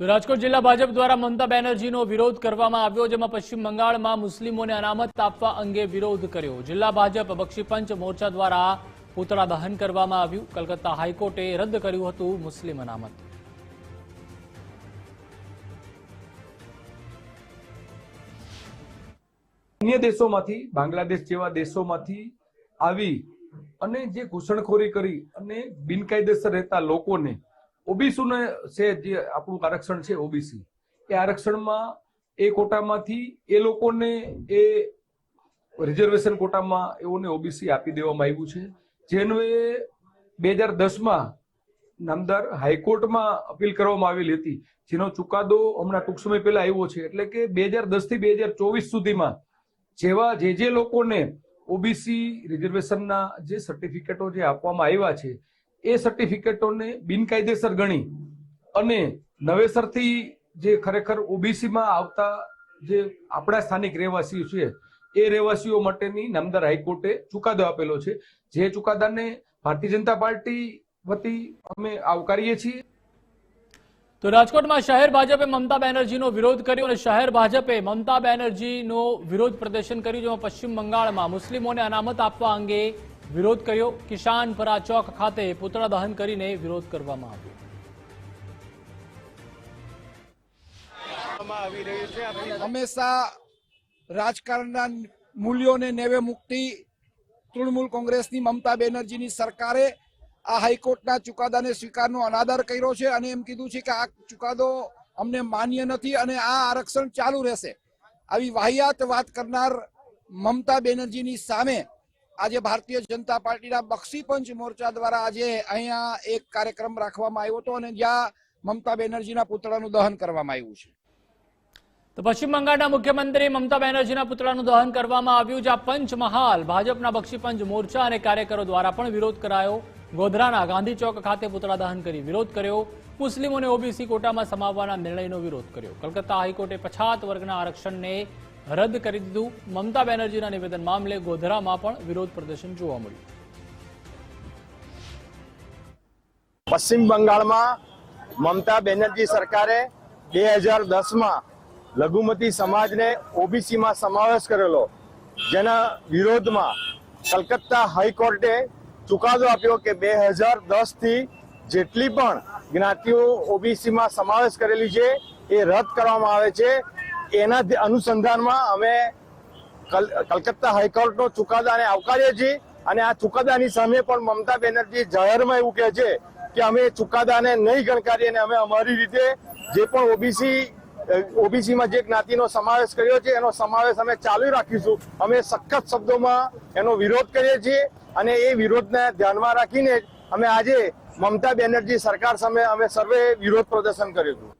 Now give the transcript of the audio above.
તો રાજકોટ જિલ્લા ભાજપ દ્વારા મમતા બેનર્જીનો વિરોધ કરવામાં આવ્યો, જેમાં પશ્ચિમ બંગાળમાં મુસ્લિમોને અનામત આપવા અંગે વિરોધ કર્યો. જિલ્લા ભાજપ બક્ષીપંચ મોરચા દ્વારા પૂતળા દહન કરવામાં આવ્યું. કલકત્તા હાઈકોર્ટે રદ કર્યું હતું મુસ્લિમ અનામત. અન્ય દેશોમાંથી, બાંગ્લાદેશ જેવા દેશોમાંથી આવી અને જે ઘૂસણખોરી કરી અને બિનકાયદેસર રહેતા લોકોને ઓબીસીને છે જે આપણું આરક્ષણ છે ઓબીસી, એ આરક્ષણમાં એ કોટામાંથી એ લોકોને એ રિઝર્વેશન કોટામાં એઓને ઓબીસી આપી દેવામાં આવ્યું છે. જેનું એ બે હજાર દસમાં નામદાર હાઈકોર્ટમાં અપીલ કરવામાં આવેલી હતી, જેનો ચુકાદો હમણાં ટૂંક સમય પહેલા આવ્યો છે. એટલે કે બે હજાર દસથી બે હજાર ચોવીસ સુધીમાં જેવા જે જે લોકોને ઓબીસી રિઝર્વેશનના જે સર્ટિફિકેટો જે આપવામાં આવ્યા છે એ સર્ટિફિકેટોને બિનકાયદેસર ગણી અને નવેસરથી જે ખરેખર ઓબીસીમાં આવતા જે આપણા સ્થાનિક રહેવાસીઓ છે, એ રહેવાસીઓ માટેની નામદાર હાઈકોર્ટે ચુકાદો આપેલો છે. જે ચુકાદાને ભારતીય જનતા પાર્ટી વતી અમે આવકારીએ છીએ. તો રાજકોટમાં શહેર ભાજપે મમતા બેનર્જીનો વિરોધ કર્યો અને શહેર ભાજપે મમતા બેનર્જીનો વિરોધ પ્રદર્શન કર્યું, જેમાં પશ્ચિમ બંગાળમાં મુસ્લિમોને અનામત આપવા અંગે વિરોધ કર્યો. કિસાનપરા ચોક ખાતે પુતળા દહન કરીને વિરોધ કરવામાં આવ્યો. હંમેશા રાજકારણના મૂલ્યોને નેવે મુક્તિ તૃણમૂલ કોંગ્રેસની મમતા બેનર્જીની સરકારે આ હાઈકોર્ટના ચુકાદાને સ્વીકારનો અનાદર કર્યો છે અને એમ કીધું છે કે આ ચુકાદો અમને માન્ય નથી અને આ આરક્ષણ ચાલુ રહેશે. આવી વાહિયાત વાત કરનાર મમતા બેનર્જીની સામે આજે ભારતીય જનતા પાર્ટીના બક્ષીપંચ મોરચા દ્વારા આજે અહીંયા એક કાર્યક્રમ રાખવામાં આવ્યો હતો અને જ્યાં મમતા બેનર્જીના પુતળાનું દહન કરવામાં આવ્યું છે. તો પશ્ચિમ બંગાળના મુખ્યમંત્રી મમતા બેનર્જીના પુતળાનું દહન કરવામાં આવ્યું જ્યાં પંચમહાલ ભાજપના બક્ષીપંચ મોરચા અને કાર્યકરો દ્વારા પણ વિરોધ કરાયો. ગોધરાના ગાંધી ચોક ખાતે પુતળા દહન કરી વિરોધ કર્યો. મુસ્લિમોને ઓબીસી કોટામાં સમાવવાના નિર્ણયનો વિરોધ કર્યો. કલકત્તા હાઈકોર્ટે પછાત વર્ગના આરક્ષણને રદ કરી દીધું. મમતા બેનર્જીના નિવેદન મામલે ગોધરામાં પણ વિરોધ પ્રદર્શન જોવા મળ્યું. પશ્ચિમ બંગાળમાં મમતા બેનર્જી સરકારે બે હજાર દસમાં લઘુમતી સમાજને ઓબીસીમાં સમાવેશ કરેલો, જેના વિરોધમાં કલકત્તા હાઈકોર્ટે ચુકાદો આપ્યો કે બે હજાર દસથી જેટલી પણ જ્ઞાતિઓ ઓબીસીમાં સમાવેશ કરેલી છે, એ રદ કરવામાં આવે છે. એના અનુસંધાનમાં અમે કલ- કલકત્તા હાઈકોર્ટનો ચુકાદાને આવકારીએ છીએ અને આ ચુકાદાની સામે પણ મમતા બેનર્જી જાહેરમાં એવું કહે છે કે અમે ચુકાદાને નહીં ગણકારીએ અને અમે અમારી રીતે જે પણ ઓબીસી ઓબીસીમાં જે જ્ઞાતિનો સમાવેશ કર્યો છે એનો સમાવેશ અમે ચાલુ રાખીશું. અમે સખત શબ્દોમાં એનો વિરોધ કરીએ છીએ અને એ વિરોધને ધ્યાનમાં રાખીને અમે આજે મમતા બેનર્જી સરકાર સામે અમે સર્વે વિરોધ પ્રદર્શન કર્યું હતું.